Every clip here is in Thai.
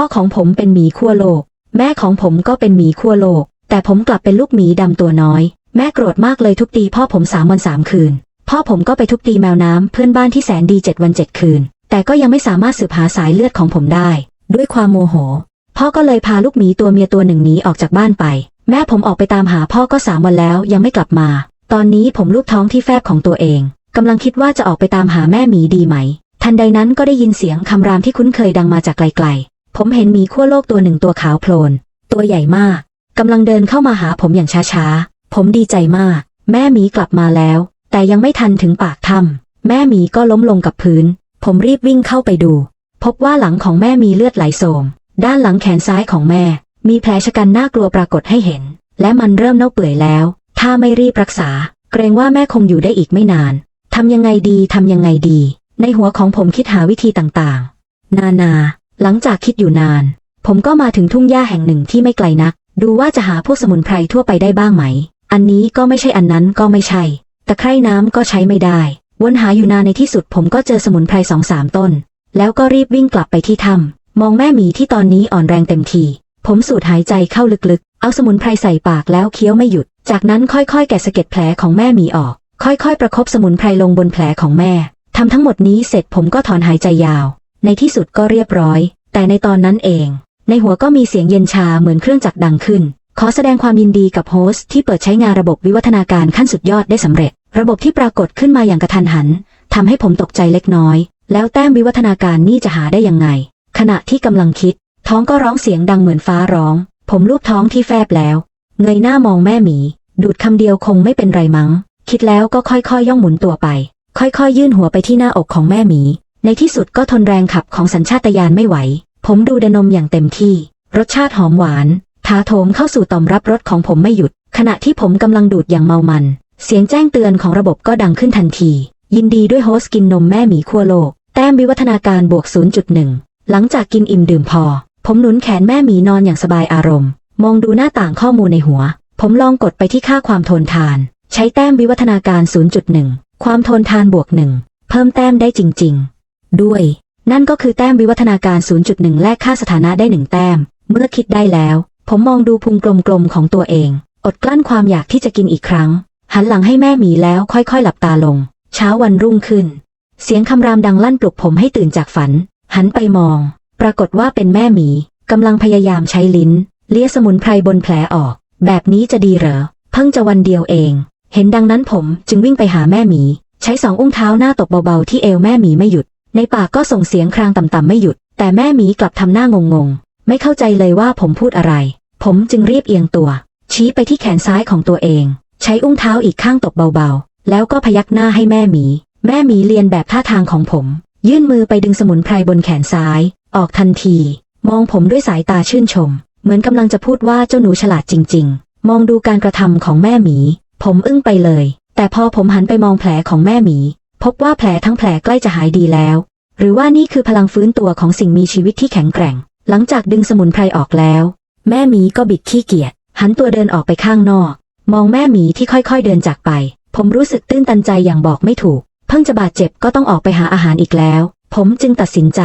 พ่อของผมเป็นหมีขั้วโลก แม่ของผมก็เป็นหมีขั้วโลก แต่ผมกลับเป็นลูกหมีดำตัวน้อย แม่โกรธมากเลยทุบตีพ่อผมสามวันสามคืน พ่อผมก็ไปทุบตีแมวน้ำเพื่อนบ้านที่แสนดีเจ็ดวันเจ็ดคืน แต่ก็ยังไม่สามารถสืบหาสายเลือดของผมได้ ด้วยความโมโห พ่อก็เลยพาลูกหมีตัวเมียตัวหนึ่งหนีออกจากบ้านไป แม่ผมออกไปตามหาพ่อก็สามวันแล้วยังไม่กลับมา ตอนนี้ผมลูกท้องที่แฟบของตัวเองกำลังคิดว่าจะออกไปตามหาแม่หมีดีไหม ทันใดนั้นก็ได้ยินเสียงคำรามที่คุ้นเคยดังมาจากไกล ผมเห็นหมีขั้วโลกตัวหนึ่งตัวขาวโพลน ตัวใหญ่มากกำลังเดินเข้ามาหาผมอย่างช้าๆ ผมดีใจมาก แม่หมีกลับมาแล้ว แต่ยังไม่ทันถึงปากถ้ำแม่หมีก็ล้มลงกับพื้น ผมรีบวิ่งเข้าไปดู พบว่าหลังของแม่มีเลือดไหลโสม ด้านหลังแขนซ้ายของแม่ มีแผลชะกันน่ากลัวปรากฏให้เห็น และมันเริ่มเน่าเปื่อยแล้ว ถ้าไม่รีบรักษา เกรงว่าแม่คงอยู่ได้อีกไม่นานทำยังไงดีทำยังไงดี ในหัวของผมคิดหาวิธีต่างๆ นานา หลังจากคิดอยู่นาน ผมก็มาถึงทุ่งหญ้าแห่งหนึ่งที่ไม่ไกลนัก ดูว่าจะหาพวกสมุนไพรทั่วไปได้บ้างไหม อันนี้ก็ไม่ใช่อันนั้นก็ไม่ใช่ ตะไคร่น้ำก็ใช้ไม่ได้ วนหาอยู่นานในที่สุดผมก็เจอสมุนไพรสองสามต้น แล้วก็รีบวิ่งกลับไปที่ถ้ำมองแม่หมีที่ตอนนี้อ่อนแรงเต็มที ผมสูดหายใจเข้าลึกๆ เอาสมุนไพรใส่ปากแล้วเคี้ยวไม่หยุด จากนั้นค่อยๆ แกะสะเก็ดแผลของแม่หมีออก ค่อยๆ ประคบสมุนไพรลงบนแผลของแม่ทำทั้งหมดนี้เสร็จผมก็ถอนหายใจยาว ในที่สุดก็เรียบร้อย แต่ในตอนนั้นเอง ในหัวก็มีเสียงเย็นชาเหมือนเครื่องจักรดังขึ้น ขอแสดงความยินดีกับโฮสต์ที่เปิดใช้งานระบบวิวัฒนาการขั้นสุดยอดได้สำเร็จ ระบบที่ปรากฏขึ้นมาอย่างกระทันหันทำให้ผมตกใจเล็กน้อย แล้วแต้มวิวัฒนาการนี่จะหาได้ยังไง ขณะที่กำลังคิด ท้องก็ร้องเสียงดังเหมือนฟ้าร้อง ผมลูบท้องที่แฟบแล้ว เงยหน้ามองแม่หมี ดูดคำเดียวคงไม่เป็นไรมั้ง คิดแล้วก็ค่อยๆยย่องหมุนตัวไป ค่อยๆ ยื่นหัวไปที่หน้าอกของแม่หมี ในที่สุดก็ทนแรงขับของสัญชาตญาณไม่ไหว ผมดูดนมอย่างเต็มที่ รสชาติหอมหวานท้าโถมเข้าสู่ต่อมรับรสของผมไม่หยุด ขณะที่ผมกำลังดูดอย่างเมามัน เสียงแจ้งเตือนของระบบก็ดังขึ้นทันที ยินดีด้วยโฮสกินนมแม่หมีขั้วโลก แต้มวิวัฒนาการบวก 0.1 หลังจากกินอิ่มดื่มพอ ผมหนุนแขนแม่หมีนอนอย่างสบายอารมณ์ มองดูหน้าต่างข้อมูลในหัว ผมลองกดไปที่ค่าความทนทาน ใช้แต้มวิวัฒนาการ 0.1 ความทนทานบวกหนึ่งเพิ่มแต้มได้จริง ๆ ด้วย นั่นก็คือแต้มวิวัฒนาการ 0.1 แลกค่าสถานะได้หนึ่งแต้ม เมื่อคิดได้แล้ว ผมมองดูพุงกลมๆของตัวเอง อดกลั้นความอยากที่จะกินอีกครั้ง หันหลังให้แม่หมีแล้วค่อยๆ หลับตาลง เช้าวันรุ่งขึ้น เสียงคำรามดังลั่นปลุกผมให้ตื่นจากฝัน หันไปมอง ปรากฏว่าเป็นแม่หมีกำลังพยายามใช้ลิ้น เลียสมุนไพรบนแผลออก แบบนี้จะดีเหรอ เพิ่งจะวันเดียวเอง เห็นดังนั้นผมจึงวิ่งไปหาแม่หมี ใช้สองอุ้งเท้าหน้าตบเบาๆที่เอวแม่หมีไม่หยุด ในปากก็ส่งเสียงครางต่ำๆไม่หยุด แต่แม่หมีกลับทำหน้างงๆ ไม่เข้าใจเลยว่าผมพูดอะไร ผมจึงรีบเอียงตัว ชี้ไปที่แขนซ้ายของตัวเอง ใช้อุ้งเท้าอีกข้างตบเบาๆ แล้วก็พยักหน้าให้แม่หมี แม่หมีเรียนแบบท่าทางของผม ยื่นมือไปดึงสมุนไพรบนแขนซ้าย ออกทันที มองผมด้วยสายตาชื่นชม เหมือนกำลังจะพูดว่าเจ้าหนูฉลาดจริง ๆ มองดูการกระทำของแม่หมี ผมอึ้งไปเลย แต่พอผมหันไปมองแผลของแม่หมี พบว่าแผลทั้งแผลใกล้จะหายดีแล้ว หรือว่านี่คือพลังฟื้นตัวของสิ่งมีชีวิตที่แข็งแกร่ง หลังจากดึงสมุนไพรออกแล้ว แม่หมีก็บิดขี้เกียจหันตัวเดินออกไปข้างนอก มองแม่หมีที่ค่อยๆเดินจากไป ผมรู้สึกตื้นตันใจอย่างบอกไม่ถูก เพิ่งจะบาดเจ็บก็ต้องออกไปหาอาหารอีกแล้ว ผมจึงตัดสินใจ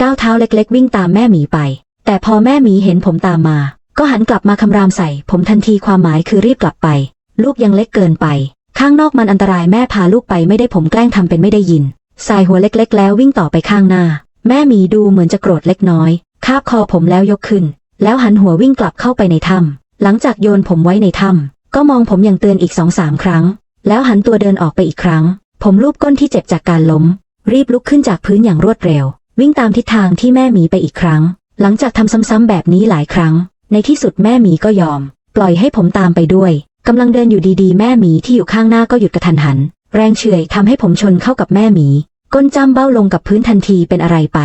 ก้าวเท้าเล็กๆ วิ่งตามแม่หมีไป แต่พอแม่หมีเห็นผมตามมา ก็หันกลับมาคำรามใส่ ผมทันทีความหมายคือรีบกลับไป ลูกยังเล็กเกินไป ข้างนอกมันอันตรายแม่พาลูกไปไม่ได้ผมแกล้งทำเป็นไม่ได้ยิน สายหัวเล็กๆ แล้ววิ่งต่อไปข้างหน้า แม่หมีดูเหมือนจะโกรธเล็กน้อย คาบคอผมแล้วยกขึ้น แล้วหันหัววิ่งกลับเข้าไปในถ้ำหลังจากโยนผมไว้ในถ้ำก็มองผมอย่างเตือนอีกสองสามครั้ง แล้วหันตัวเดินออกไปอีกครั้ง ผมลูบก้นที่เจ็บจากการล้ม รีบลุกขึ้นจากพื้นอย่างรวดเร็ว วิ่งตามทิศทางที่แม่หมีไปอีกครั้ง หลังจากทำซ้ำๆแบบนี้หลายครั้ง ในที่สุดแม่หมีก็ยอม ปล่อยให้ผมตามไปด้วย กำลังเดินอยู่ดีๆ แม่หมีที่อยู่ข้างหน้าก็หยุดกระทันหัน แรงเฉื่อยทำให้ผมชนเข้ากับแม่หมี ก้นจ้ำเบ้าลงกับพื้นทันทีเป็นอะไรไป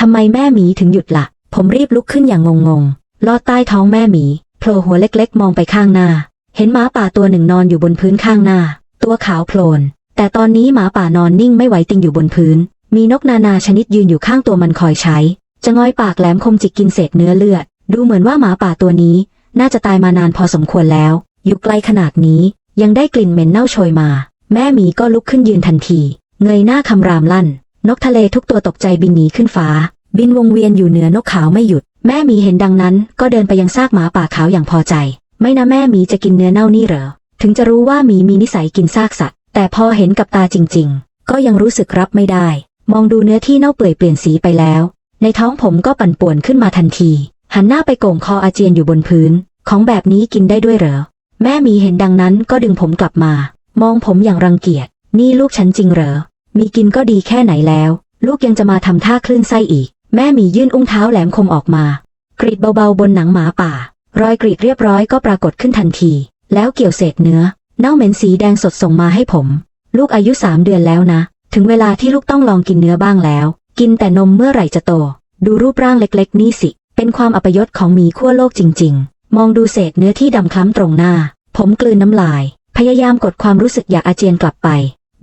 ทำไมแม่หมีถึงหยุดละ่ะ ผมรีบลุกขึ้นอย่างงงๆลอดใต้ท้องแม่หมีโผล่หัวเล็กๆ มองไปข้างหน้า เห็นหมาป่าตัวหนึ่งนอนอยู่บนพื้นข้างหน้า ตัวขาวโพลน แต่ตอนนี้หมาป่านอนนิ่งไม่ไหวติงอยู่บนพื้น มีนกนานาชนิดยืนอยู่ข้างตัวมันคอยใช้ จะง้อยปากแหลมคมจิกกินเศษเนื้อเลือด ดูเหมือนว่าหมาป่าตัวนี้ น่าจะตายมานานพอสมควรแล้ว อยู่ไกลขนาดนี้ ยังได้กลิ่นเหม็นเน่าโชยมา แม่หมีก็ลุกขึ้นยืนทันที เงยหน้าคำรามลั่น นกทะเลทุกตัวตกใจบินหนีขึ้นฟ้า บินวงเวียนอยู่เหนือนกขาวไม่หยุด แม่หมีเห็นดังนั้น ก็เดินไปยังซากหมาป่าขาวอย่างพอใจ ไม่นะแม่หมีจะกินเนื้อเน่านี่เหรอ ถึงจะรู้ว่าหมีมีนิสัยกินซากสัตว์ แต่พอเห็นกับตาจริง ๆ ก็ยังรู้สึกรับไม่ได้ มองดูเนื้อที่เน่าเปื่อยเปลี่ยนสีไปแล้ว ในท้องผมก็ปั่นป่วนขึ้นมาทันที หันหน้าไปโก่งคออาเจียนอยู่บนพื้น ของแบบนี้กินได้ด้วยเหรอ แม่หมีเห็นดังนั้นก็ดึงผมกลับมา มองผมอย่างรังเกียจ นี่ลูกฉันจริงเหรอ มีกินก็ดีแค่ไหนแล้ว ลูกยังจะมาทำท่าคลื่นไส้อีก แม่หมียื่นอุ้งเท้าแหลมคมออกมา กรีดเบาๆบนหนังหมาป่า รอยกรีดเรียบร้อยก็ปรากฏขึ้นทันที แล้วเกี่ยวเศษเนื้อ เน่าเหม็นสีแดงสดส่งมาให้ผม ลูกอายุสามเดือนแล้วนะ ถึงเวลาที่ลูกต้องลองกินเนื้อบ้างแล้ว กินแต่นมเมื่อไหร่จะโต ดูรูปร่างเล็กๆ นี่สิ เป็นความอัปยศของหมีขั้วโลกจริง ๆ มองดูเศษเนื้อที่ดำคล้ำตรงหน้า ผมกลืนน้ำลาย พยายามกดความรู้สึกอยากอาเจียนกลับไป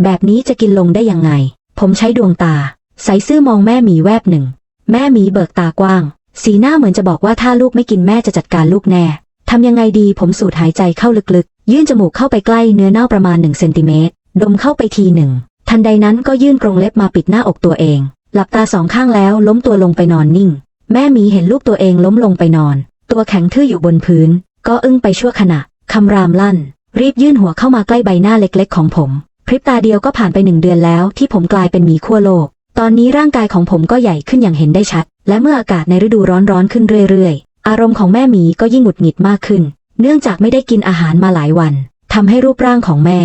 แบบนี้จะกินลงได้ยังไง ผมใช้ดวงตา ใสซื่อมองแม่หมีแวบหนึ่ง แม่หมีเบิกตากว้าง สีหน้าเหมือนจะบอกว่าถ้าลูกไม่กินแม่จะจัดการลูกแน่ทำยังไงดีผมสูดหายใจเข้าลึกๆ ยื่นจมูกเข้าไปใกล้เนื้อเน่าประมาณหนึ่งเซนติเมตรดมเข้าไปทีหนึ่ง ทันใดนั้นก็ยื่นกรงเล็บมาปิดหน้าอกตัวเอง หลับตาสองข้างแล้วล้มตัวลงไปนอนนิ่ง แม่หมีเห็นลูกตัวเองล้มลงไปนอน ตัวแข็งทื่ออยู่บนพื้น ก็อึ้งไปชั่วขณะ คำรามลั่น รีบยื่นหัวเข้ามาใกล้ใบหน้าเล็กๆ ของผม พริบตาเดียวก็ผ่านไปหนึ่งเดือนแล้ว ที่ผมกลายเป็นหมีขั้วโลก ตอนนี้ร่างกายของผมก็ใหญ่ขึ้นอย่างเห็นได้ชัด และเมื่ออากาศในฤดูร้อนร้อนขึ้นเรื่อยๆ อารมณ์ของแม่หมีก็ยิ่งหงุดหงิดมากขึ้น เนื่องจากไม่ได้กินอาหารมาหลายวันทำให้รูปร่างของแม่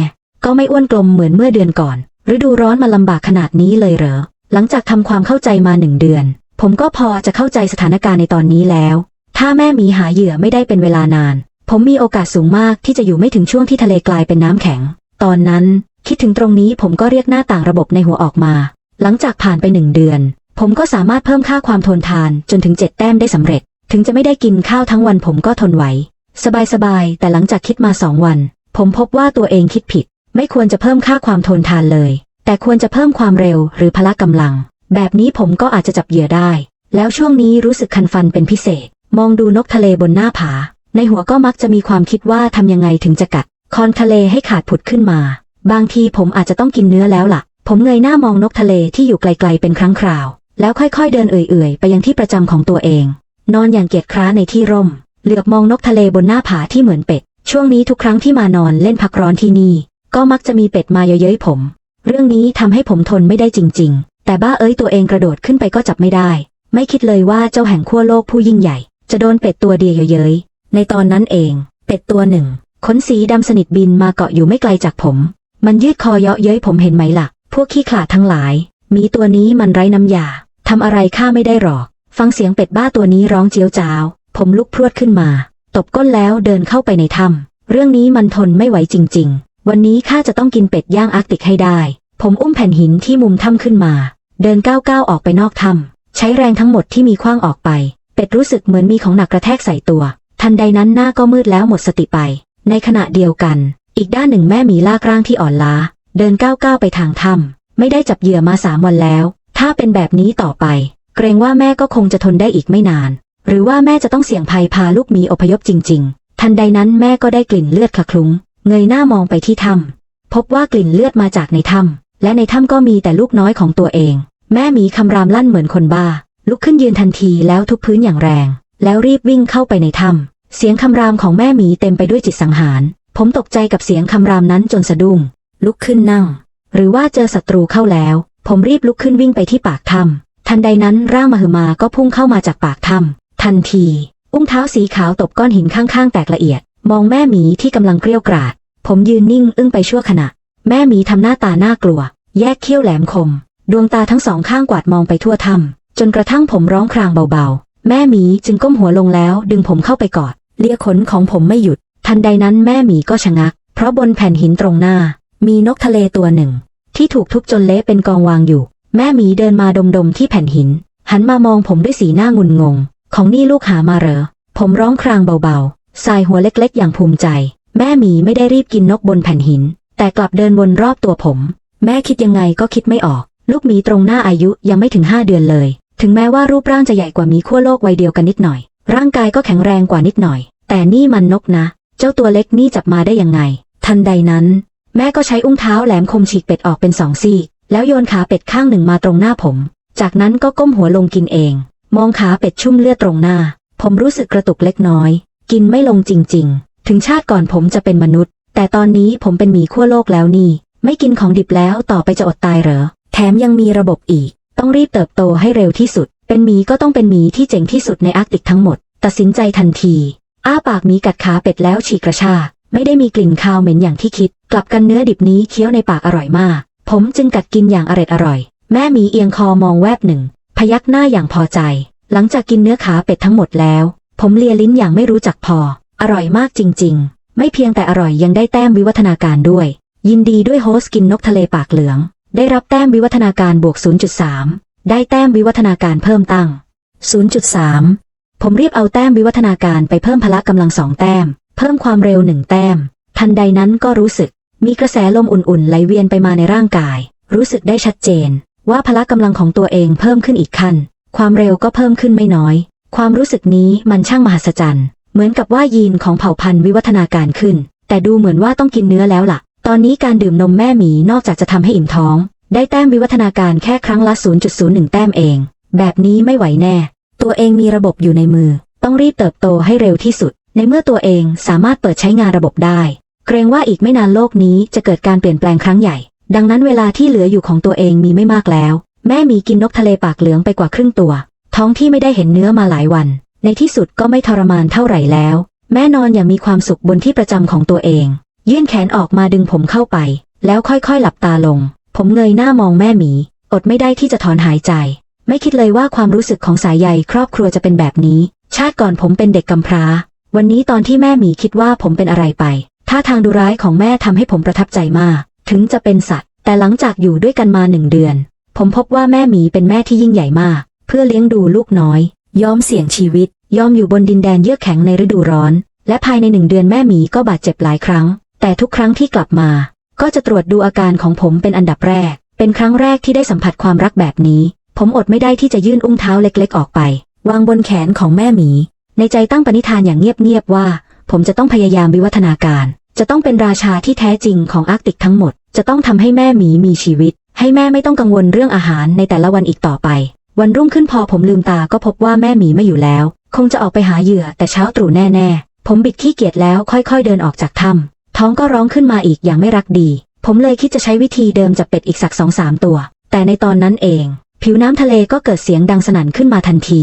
ก็ไม่อ้วนกลมเหมือนเมื่อเดือนก่อน ฤดูร้อนมาลำบากขนาดนี้เลยเหรอ หลังจากทำความเข้าใจมาหนึ่งเดือน ผมก็พอจะเข้าใจสถานการณ์ในตอนนี้แล้ว ถ้าแม่หมีหาเหยื่อไม่ได้เป็นเวลานาน ผมมีโอกาสสูงมากที่จะอยู่ไม่ถึงช่วงที่ทะเลกลายเป็นน้ำแข็ง ตอนนั้น คิดถึงตรงนี้ผมก็เรียกหน้าต่างระบบในหัวออกมา หลังจากผ่านไปหนึ่งเดือน ผมก็สามารถเพิ่มค่าความทนทานจนถึงเจ็ดแต้มได้สำเร็จ ถึงจะไม่ได้กินข้าวทั้งวันผมก็ทนไหว สบายๆแต่หลังจากคิดมาสองวัน ผมพบว่าตัวเองคิดผิด ไม่ควรจะเพิ่มค่าความทนทานเลย แต่ควรจะเพิ่มความเร็วหรือพละกำลัง แบบนี้ผมก็อาจจะจับเหยื่อได้ แล้วช่วงนี้รู้สึกคันฟันเป็นพิเศษ มองดูนกทะเลบนหน้าผา ในหัวก็มักจะมีความคิดว่าทำยังไงถึงจะกัด คอนทะเลให้ขาดผุดขึ้นมา บางทีผมอาจจะต้องกินเนื้อแล้วล่ะ ผมเงยหน้ามองนกทะเลที่อยู่ไกลๆเป็นครั้งคราว แล้วค่อยๆเดินเอื่อยๆ ไปยังที่ประจำของตัวเอง นอนอย่างเกียจคร้าในที่ร่ม เหลือบมองนกทะเลบนหน้าผาที่เหมือนเป็ด ช่วงนี้ทุกครั้งที่มานอนเล่นพักร้อนที่นี่ ก็มักจะมีเป็ดมาเย้ยๆผม เรื่องนี้ทำให้ผมทนไม่ได้จริง ๆ แต่บ้าเอ้ยตัวเองกระโดดขึ้นไปก็จับไม่ได้ไม่คิดเลยว่าเจ้าแห่งขั้วโลกผู้ยิ่งใหญ่ จะโดนเป็ดตัวเดียวเย้ยในตอนนั้นเอง เป็ดตัวหนึ่ง ขนสีดำสนิทบินมาเกาะอยู่ไม่ไกลจากผม มันยืดคอเยาะเย้ยผมเห็นไหมล่ะ พวกขี้ขลาดทั้งหลาย มีตัวนี้มันไร้น้ำยาทำอะไรข้าไม่ได้หรอก ฟังเสียงเป็ดบ้าตัวนี้ร้องเจียวจ้าว ผมลุกพรวดขึ้นมา ตบก้นแล้วเดินเข้าไปในถ้ำเรื่องนี้มันทนไม่ไหวจริง ๆ วันนี้ข้าจะต้องกินเป็ดย่างอาร์กติกให้ได้ ผมอุ้มแผ่นหินที่มุมถ้ำขึ้นมา เดินก้าวๆออกไปนอกถ้ำใช้แรงทั้งหมดที่มีคว้างออกไป เป็ดรู้สึกเหมือนมีของหนักกระแทกใส่ตัว ทันใดนั้นหน้าก็มืดแล้วหมดสติไป ในขณะเดียวกัน อีกด้านหนึ่งแม่หมีลากร่างที่อ่อนล้า เดินก้าวๆไปทางถ้ำไม่ได้จับเหยื่อมาสามวันแล้ว ถ้าเป็นแบบนี้ต่อไป เกรงว่าแม่ก็คงจะทนได้อีกไม่นาน หรือว่าแม่จะต้องเสี่ยงภัยพาลูกหมีอพยพจริง ๆ ทันใดนั้นแม่ก็ได้กลิ่นเลือดคละคลุ้ง เงยหน้ามองไปที่ถ้ำพบว่ากลิ่นเลือดมาจากในถ้ำและในถ้ำก็มีแต่ลูกน้อยของตัวเอง แม่หมีคำรามลั่นเหมือนคนบ้า ลุกขึ้นยืนทันทีแล้วทุบพื้นอย่างแรง แล้วรีบวิ่งเข้าไปในถ้ำเสียงคำรามของแม่หมีเต็มไปด้วยจิตสังหาร ผมตกใจกับเสียงคำรามนั้นจนสะดุ้ง ลุกขึ้นนั่ง หรือว่าเจอศัตรูเข้าแล้ว ผมรีบลุกขึ้นวิ่งไปที่ปากถ้ำทันใดนั้นร่างมหึมาก็พุ่งเข้ามาจากปากถ้ำทันที อุ้งเท้าสีขาวตบก้อนหินข้างๆ แตกละเอียด มองแม่หมีที่กำลังเกลี้ยวกราด ผมยืนนิ่งอึ้งไปชั่วขณะ แม่หมีทำหน้าตาน่ากลัว แยกเขี้ยวแหลมคม ดวงตาทั้งสองข้างกวาดมองไปทั่วถ้ำ จนกระทั่งผมร้องครางเบาๆ แม่หมีจึงก้มหัวลงแล้วดึงผมเข้าไปกอด เลียขนของผมไม่หยุด ทันใดนั้นแม่หมีก็ชะงัก เพราะบนแผ่นหินตรงหน้า มีนกทะเลตัวหนึ่ง ที่ถูกทุบจนเละเป็นกองวางอยู่ แม่หมีเดินมาดมๆที่แผ่นหิน หันมามองผมด้วยสีหน้างุนงง ของนี่ลูกหามาเหรอ ผมร้องครางเบาๆสายหัวเล็กๆ อย่างภูมิใจ แม่หมีไม่ได้รีบกินนกบนแผ่นหิน แต่กลับเดินวนรอบตัวผม แม่คิดยังไงก็คิดไม่ออก ลูกหมีตรงหน้าอายุยังไม่ถึงห้าเดือนเลย ถึงแม้ว่ารูปร่างจะใหญ่กว่ามีขั้วโลกวัยเดียวกันนิดหน่อย ร่างกายก็แข็งแรงกว่านิดหน่อย แต่นี่มันนกนะ เจ้าตัวเล็กนี่จับมาได้ยังไง ทันใดนั้น แม่ก็ใช้อุ้งเท้าแหลมคมฉีกเป็ดออกเป็นสองซี่ แล้วโยนขาเป็ดข้างหนึ่งมาตรงหน้าผม จากนั้นก็ก้มหัวลงกินเอง มองขาเป็ดชุ่มเลือดตรงหน้า ผมรู้สึกกระตุกเล็กน้อย กินไม่ลงจริง ๆ ถึงชาติก่อนผมจะเป็นมนุษย์ แต่ตอนนี้ผมเป็นหมีขั้วโลกแล้วนี่ ไม่กินของดิบแล้วต่อไปจะอดตายเหรอ แถมยังมีระบบอีก ต้องรีบเติบโตให้เร็วที่สุด เป็นหมีก็ต้องเป็นหมีที่เจ๋งที่สุดในอาร์กติกทั้งหมด ตัดสินใจทันที อ้าปากหมีกัดขาเป็ดแล้วฉีกกระชากไม่ได้มีกลิ่นคาวเหม็นอย่างที่คิด กลับกันเนื้อดิบนี้เคี้ยวในปากอร่อยมาก ผมจึงกัดกินอย่างอร็ดอร่อย แม่หมีเอียงคอมองแวบหนึ่ง พยักหน้าอย่างพอใจ หลังจากกินเนื้อขาเป็ดทั้งหมดแล้ว ผมเลียลิ้นอย่างไม่รู้จักพอ อร่อยมากจริง ๆ ไม่เพียงแต่อร่อยยังได้แต้มวิวัฒนาการด้วย ยินดีด้วยโฮสกินนกทะเลปากเหลือง ได้รับแต้มวิวัฒนาการบวก 0.3 ได้แต้มวิวัฒนาการเพิ่มตั้ง 0.3 ผมรีบเอาแต้มวิวัฒนาการไปเพิ่มพละกำลังสองแต้ม เพิ่มความเร็วหนึ่งแต้ม ทันใดนั้นก็รู้สึก มีกระแสลมอุ่นๆไหลเวียนไปมาในร่างกาย รู้สึกได้ชัดเจน ว่าพละกำลังของตัวเองเพิ่มขึ้นอีกขั้น ความเร็วก็เพิ่มขึ้นไม่น้อย ความรู้สึกนี้มันช่างมหัศจรรย์ เหมือนกับว่ายีนของเผ่าพันธุ์วิวัฒนาการขึ้น แต่ดูเหมือนว่าต้องกินเนื้อแล้วล่ะ ตอนนี้การดื่มนมแม่หมีนอกจากจะทำให้อิ่มท้อง ได้แต้มวิวัฒนาการแค่ครั้งละ 0.01 แต้มเอง แบบนี้ไม่ไหวแน่ ตัวเองมีระบบอยู่ในมือ ต้องรีบเติบโตให้เร็วที่สุด ในเมื่อตัวเองสามารถเปิดใช้งานระบบได้ เกรงว่าอีกไม่นานโลกนี้จะเกิดการเปลี่ยนแปลงครั้งใหญ่ ดังนั้นเวลาที่เหลืออยู่ของตัวเองมีไม่มากแล้ว แม่หมีกินนกทะเลปากเหลืองไปกว่าครึ่งตัว ท้องที่ไม่ได้เห็นเนื้อมาหลายวัน ในที่สุดก็ไม่ทรมานเท่าไหร่แล้ว แม่นอนอย่างมีความสุขบนที่ประจำของตัวเอง ยื่นแขนออกมาดึงผมเข้าไป แล้วค่อยๆหลับตาลง ผมเงยหน้ามองแม่หมี อดไม่ได้ที่จะถอนหายใจ ไม่คิดเลยว่าความรู้สึกของสายใยครอบครัวจะเป็นแบบนี้ ชาติก่อนผมเป็นเด็กกำพร้า วันนี้ตอนที่แม่หมีคิดว่าผมเป็นอะไรไปท่าทางดุร้ายของแม่ทำให้ผมประทับใจมาก ถึงจะเป็นสัตว์ แต่หลังจากอยู่ด้วยกันมาหนึ่งเดือน ผมพบว่าแม่หมีเป็นแม่ที่ยิ่งใหญ่มาก เพื่อเลี้ยงดูลูกน้อย ยอมเสี่ยงชีวิต ยอมอยู่บนดินแดนเยือกแข็งในฤดูร้อน และภายในหนึ่งเดือนแม่หมีก็บาดเจ็บหลายครั้ง แต่ทุกครั้งที่กลับมา ก็จะตรวจดูอาการของผมเป็นอันดับแรก เป็นครั้งแรกที่ได้สัมผัสความรักแบบนี้ ผมอดไม่ได้ที่จะยื่นอุ้งเท้าเล็กๆ ออกไป วางบนแขนของแม่หมี ในใจตั้งปณิธานอย่างเงียบๆว่า ผมจะต้องพยายามวิวัฒนาการ จะต้องเป็นราชาที่แท้จริงของอาร์กติกทั้งหมด จะต้องทำให้แม่หมีมีชีวิต ให้แม่ไม่ต้องกังวลเรื่องอาหารในแต่ละวันอีกต่อไป วันรุ่งขึ้นพอผมลืมตาก็พบว่าแม่หมีไม่อยู่แล้ว คงจะออกไปหาเหยื่อแต่เช้าตรู่แน่ๆผมบิดขี้เกียจแล้วค่อยๆเดินออกจากถ้ำ ท้องก็ร้องขึ้นมาอีกอย่างไม่รักดี ผมเลยคิดจะใช้วิธีเดิมจับเป็ดอีกสักสองสามตัว แต่ในตอนนั้นเอง ผิวน้ำทะเลก็เกิดเสียงดังสนั่นขึ้นมาทันที